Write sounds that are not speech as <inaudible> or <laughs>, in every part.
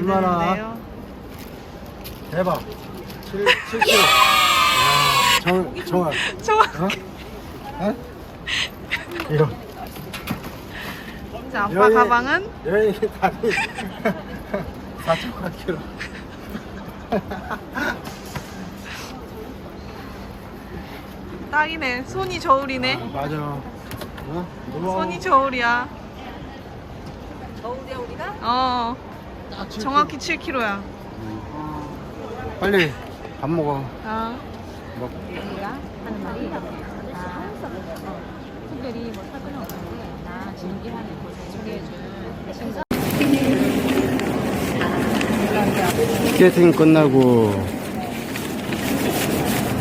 7kg가 자, 넘어 얼마나? 만드는데요. 대박. 7, 7kg. 야, 정, 정확. 좋아. 어? 어? 이거. 자, 아빠 여기- 가방은 여행이 다리 4.8kg. 딱이네. 손이 저울이네. 맞아. 어? 손이 저울이야. 겨울이야 우리가? 어, 딱 7kg. 정확히 7kg야. 빨리 밥 먹어. 아, 먹. 하는 말이 아, 특별히 뭐 사건 없는데 나 진기하는 곳에 소개해준 친구 스케이팅 끝나고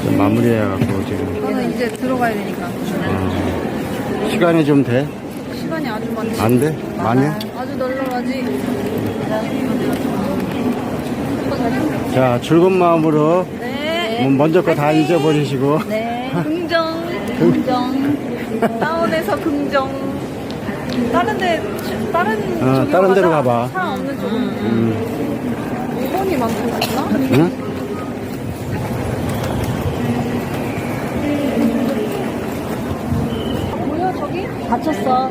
좀 마무리해갖고 지금 저는 이제 들어가야 되니까. 어, 시간이 좀 돼? 시간이 아주 많지. 안 돼? 많이? 아주 널널하지. 자 즐거운 마음으로 네. 뭐 먼저 거 다 잊어버리시고 네. 긍정. 긍정. 다운에서 긍정. 다른 데, 다른 어, 다른 데로 가자. 가봐. 사람 없는 쪽으로. 음, 5번이 많겠나? 응? 뭐야, 저기? 다쳤어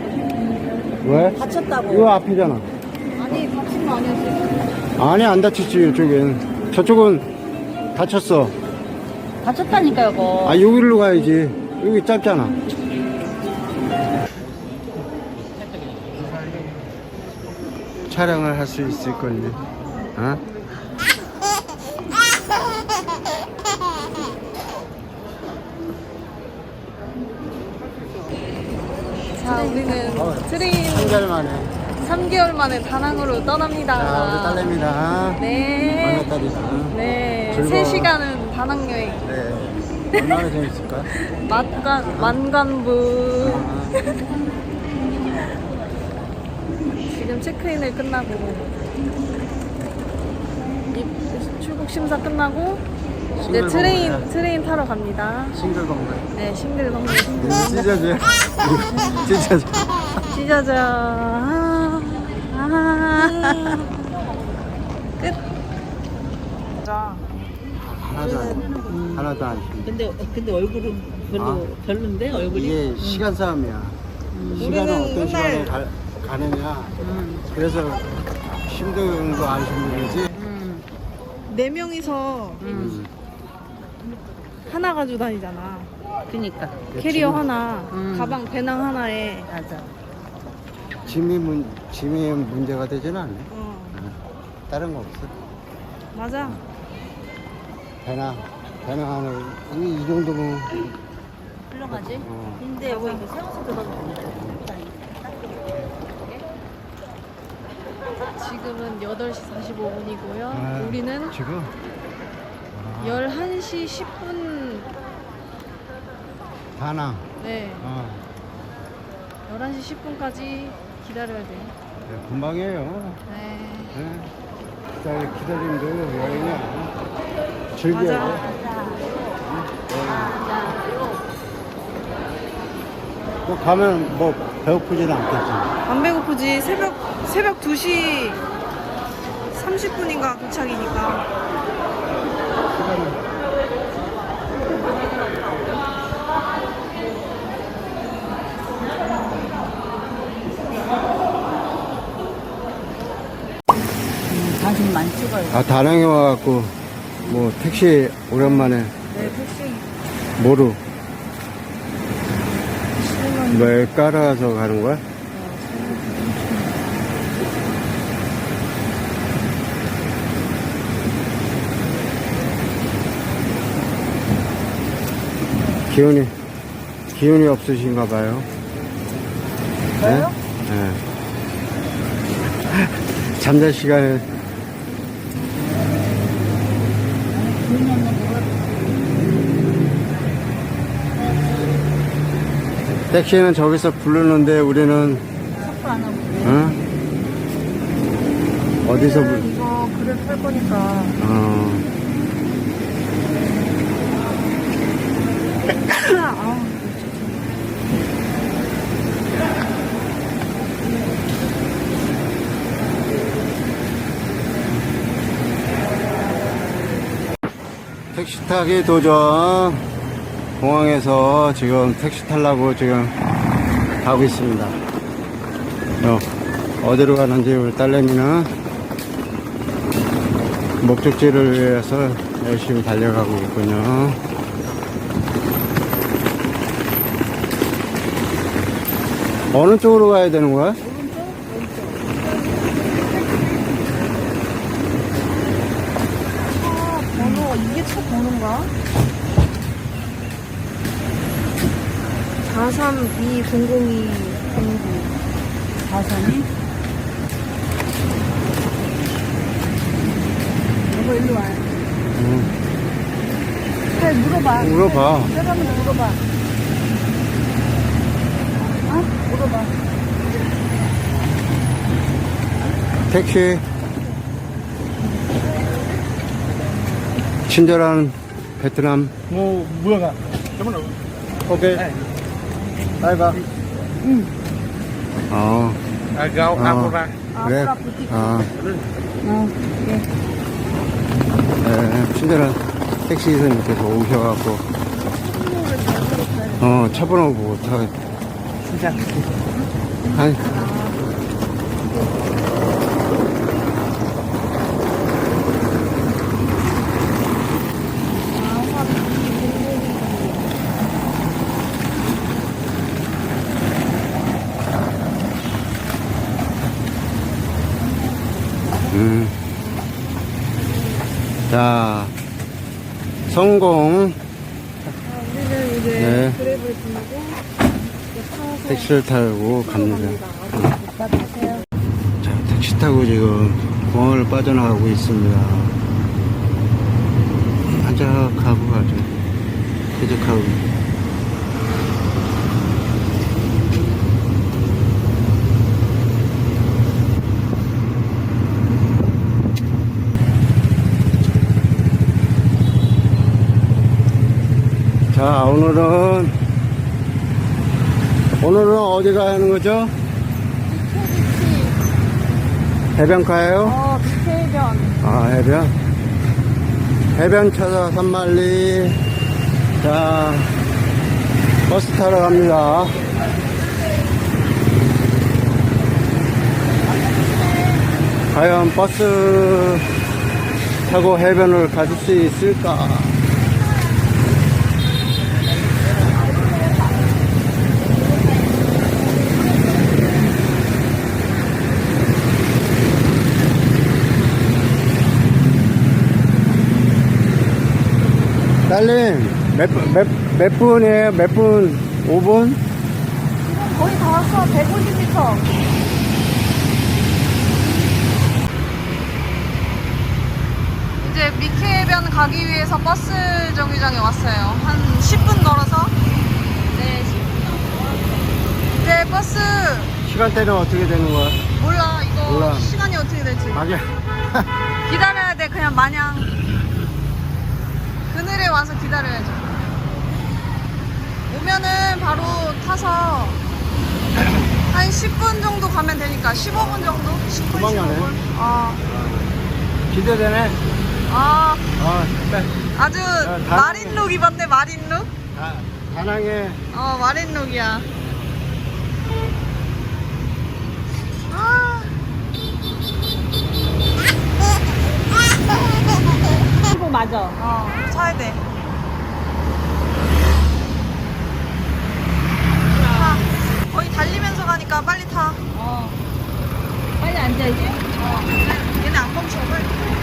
왜? 다쳤다고. 이거 앞이잖아. 아니, 다친 거 아니었어. 아니 안 다쳤지 이쪽엔 저쪽은 다쳤어. 다쳤다니까 여보 아 여기로 가야지. 여기 짧잖아. 촬영을 할 수 있을 건지 어? 자, 우리는 어. 트레인 한달 만에 3개월 만에 다낭으로 떠납니다. 자 우리 딸내미다 네. 막내 딸이다 네. 즐거워. 3시간은 다낭 여행. 네 얼마나 재밌을까 <laughs> 만관, 만관부. 아, 지금 체크인을 끝나고 입- 출국 심사 끝나고 이제 싱글 트레인. 트레인 타러 갑니다. 싱글 건물 네, 싱글벙글. 찢어져 찢어져 찢어져. 아, 아. 끝. 자, 하나도 안 하나도 안 힘들어. 근데 근데 얼굴은 별로 아. 별론데 얼굴이 이게 시간 싸움이야. 시간은 우리는 어떤 시간에 맨날- 가, 가느냐. 음, 그래서 힘든 거 안 힘들지. 음, 네 명이서 음. 하나 가지고 다니잖아. 그니까 캐리어 하나, 음. 가방 배낭 하나에. 맞아 짐이 문 짐이 문제가 되지는 않네. 어, 다른 거 없어. 맞아. 배낭 배낭 하나 이, 이 정도면 훌륭하지? 어. 근데 이거 세워서 들어도 지금은 8시 45분이고요. 아, 우리는 지금 11시 10분, 다낭. 네, 어. 11시 10분까지 기다려야 돼. 네, 금방이에요. 네. 네. 기다리, 기다림도 여행이야. 즐겨야 맞아. 돼. 또 가면 뭐 배고프지는 않겠지. 안 배고프지. 새벽, 새벽 2시 30분인가 도착이니까. 당신 많이 찍어요 아 다낭에 와갖고 뭐 택시 오랜만에 네, 택시. 뭐로 왜 깔아서 가는 거야? 기운이 기운이 없으신가 봐요. 저요? 네. 잠잘 시간에 택시는 저기서 부르는데 우리는 샤프 안 하고 응? 어디서 불 우리는 이거 그랩 탈 거니까 어. 택시 타기 도전 공항에서 지금 택시 타려고 지금 가고 있습니다. 어, 어디로 가는지 우리 딸내미는 목적지를 위해서 열심히 달려가고 있군요. 어느 쪽으로 가야 되는 거야? 차 번호 이게 차 번호인가? 4320209 432? 여보 일로 와. 잘 물어봐. 물어봐. 내가면 물어봐. 어? 물어봐. 택시. 친절한 베트남. Ạ. Đúng rồi. 오케이. 어, À, gạo 어, Amora. 그래. 아프라 부티크. 어, 어, 예. 네, 친절한 택시 기사님께서 오셔갖고, 어, 차 번호 보고 타. Chào. 아니, 음. 자, 성공. 우리는 이제 네. 택시를 타고 갑니다. 자, 택시 타고 지금 공항을 빠져나가고 있습니다. 한적하고 아주 쾌적하고. 자, 오늘은, 오늘은 어디 가는 거죠? 해변가예요? 어, 비태변. 아, 해변. 해변 찾아 산말리. 자, 버스 타러 갑니다. 과연 버스 타고 해변을 가실 수 있을까? 딸님, 몇, 분- 몇, 몇 분이에요? 몇 분? 5분? 거의 다 왔어. 150m. 이제 미케변 가기 위해서 버스 정류장에 왔어요. 한 10분 걸어서. 네, 10분 정도. 네, 버스. 시간대는 어떻게 되는 거야? 몰라, 이거 몰라. 시간이 어떻게 될지. 가게. 기다려야 돼, 그냥 마냥. 그늘에 와서 기다려야죠. 오면은 바로 타서 한 10분 정도 가면 되니까 15분 정도? 10분, 금방 가네. 15분. 아, 기대되네. 아, 아, 네. 아주 다- 마린룩 입었네, 마린룩. 다, 다낭에 어, 마린룩이야. 아. 맞아. 어, 사야 돼. 타. 거의 달리면서 가니까 빨리 타. 어. 빨리 앉아야지. 어, 얘네 안 멈춰, 빨리.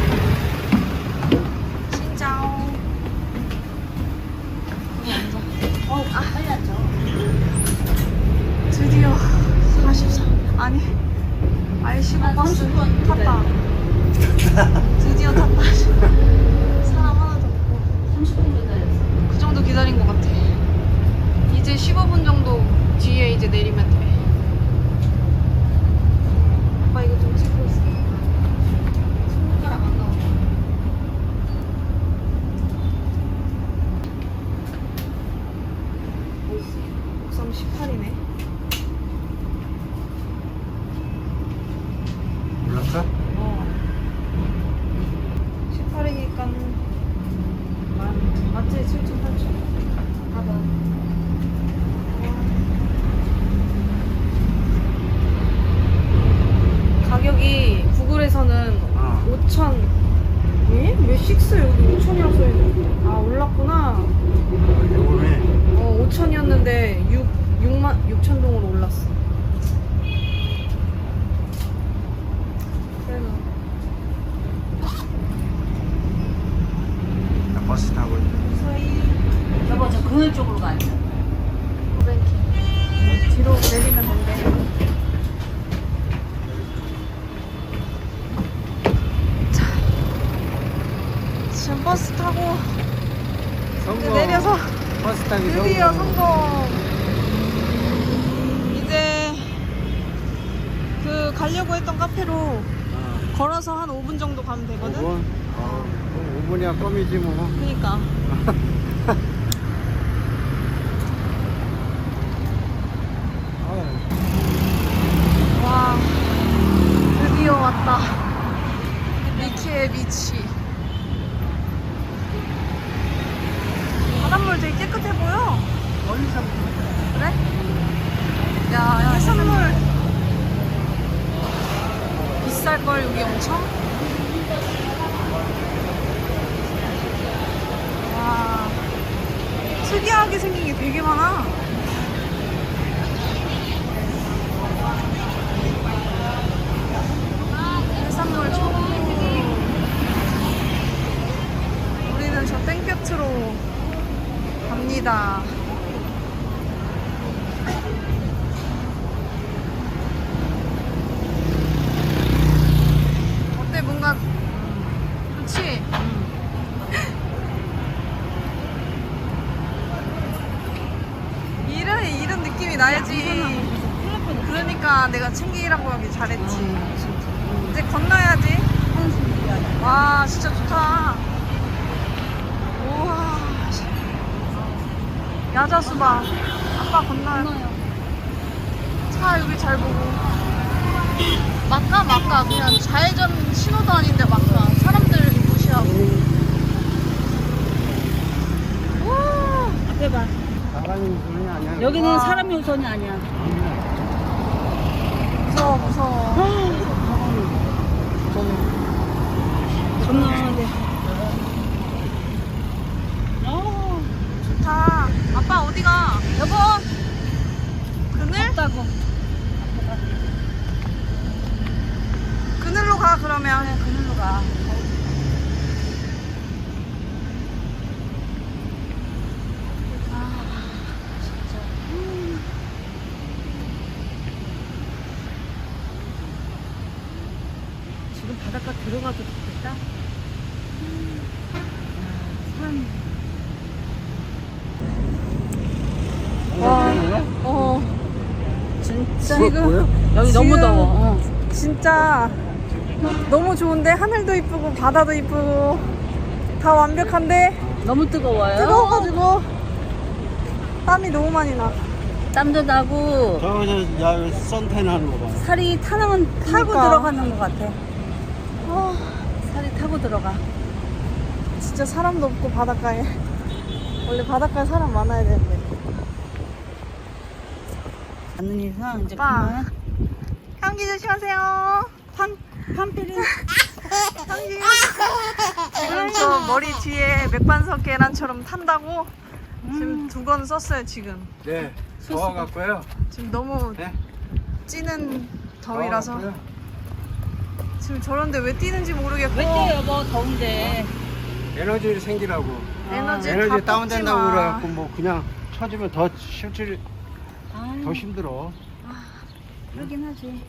이제 내리면 돼 오빠 이거 좀 찍고 있어 손가락 안 나와 옥상 18이네 올라가? 어 18이니까 만 맞지? 7 8 버스 타고 여보 저 그늘 쪽으로 가야 돼. 뒤로 내리면 된대. 자, 지금 버스 타고 이제 내려서 버스 타기 드디어 성공. 성공. 이제 그 가려고 했던 카페로 어, 걸어서 한 5분 정도 가면 되거든. 5분? 어, 5분이야 껌이지 뭐. 그니까. <laughs> 어, 와, 드디어 왔다. 미키의 비치. 바닷물 되게 깨끗해 보여. 멀리서 그래? 야, 야 해산물 비쌀걸 여기 엄청? 와, 특이하게 생긴 게 되게 많아. 해산물 총 우리는 저 땡볕으로 갑니다. 어때 뭔가 좋지? 이런 이런 느낌이 나야지. 그러니까 내가 챙기라고 하기 잘했지. 이제 건너야지. 와 진짜 좋다. 우와. 야자수박. 아빠 건너요. 차 여기 잘 보고. 막가 막가 그냥 좌회전 신호도 아닌데 막가 사람들 무시하고 와 앞에 봐. 사람이 소리 아니야. 여기는 와. 사람이 우선이 아니야. 무서워 무서워 건너는데. 어, 좋다 아빠 어디가 여보 그늘? 없다고. 그늘로 가 그러면 그늘로 가. 지금 바닷가 들어가도 좋겠다. 어 진짜 보여? <laughs> 여기 지금- 너무 더워. 어. 진짜 너무 좋은데 하늘도 이쁘고 바다도 이쁘고 다 완벽한데 너무 뜨거워요. 뜨거워가지고 땀이 너무 많이 나 땀도 나고 저거 저 선탠 하는 거 봐. 살이 타는 타고 그러니까. 들어가는 것 같아. 어, 살이 타고 들어가. 진짜 사람도 없고 바닷가에 원래 바닷가에 사람 많아야 되는데 않는 이상 이제 오빠. 그만. 향기 조심하세요 판 판필이 향기 지금 저 머리 뒤에 맥반석 계란처럼 탄다고 지금 두 건 썼어요 지금 네. 더워 갖고요. 지금 너무 네. 찌는 더위라서 더워 갖고요. 지금 저런데 왜 뛰는지 모르겠고 왜 뛰어 여보 더운데. 에너지를 생기라고. 에너지 다 에너지 뽑지 다운된다고 마. 그래갖고 뭐 그냥 쳐주면 더 실질 더 힘들어. 그러긴 하지.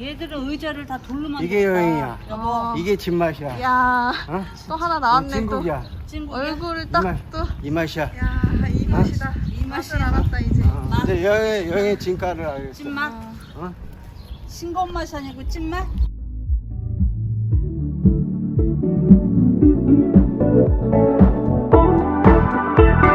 얘들은 의자를 다 돌로 만들었다. 이게 여행이야. 여보 어. 이게 집맛이야. 야, 어? 또 하나 나왔네 또. 진국이야. 얼굴을 이딱 맛. 또. 야, 이 맛이야. 이 맛이다. 이 맛을 맛이야. 알았다 이제. 어. 이제 여행 여행 진가를 알겠어. 찐맛. 어? 싱거운 맛이 아니고 찐맛.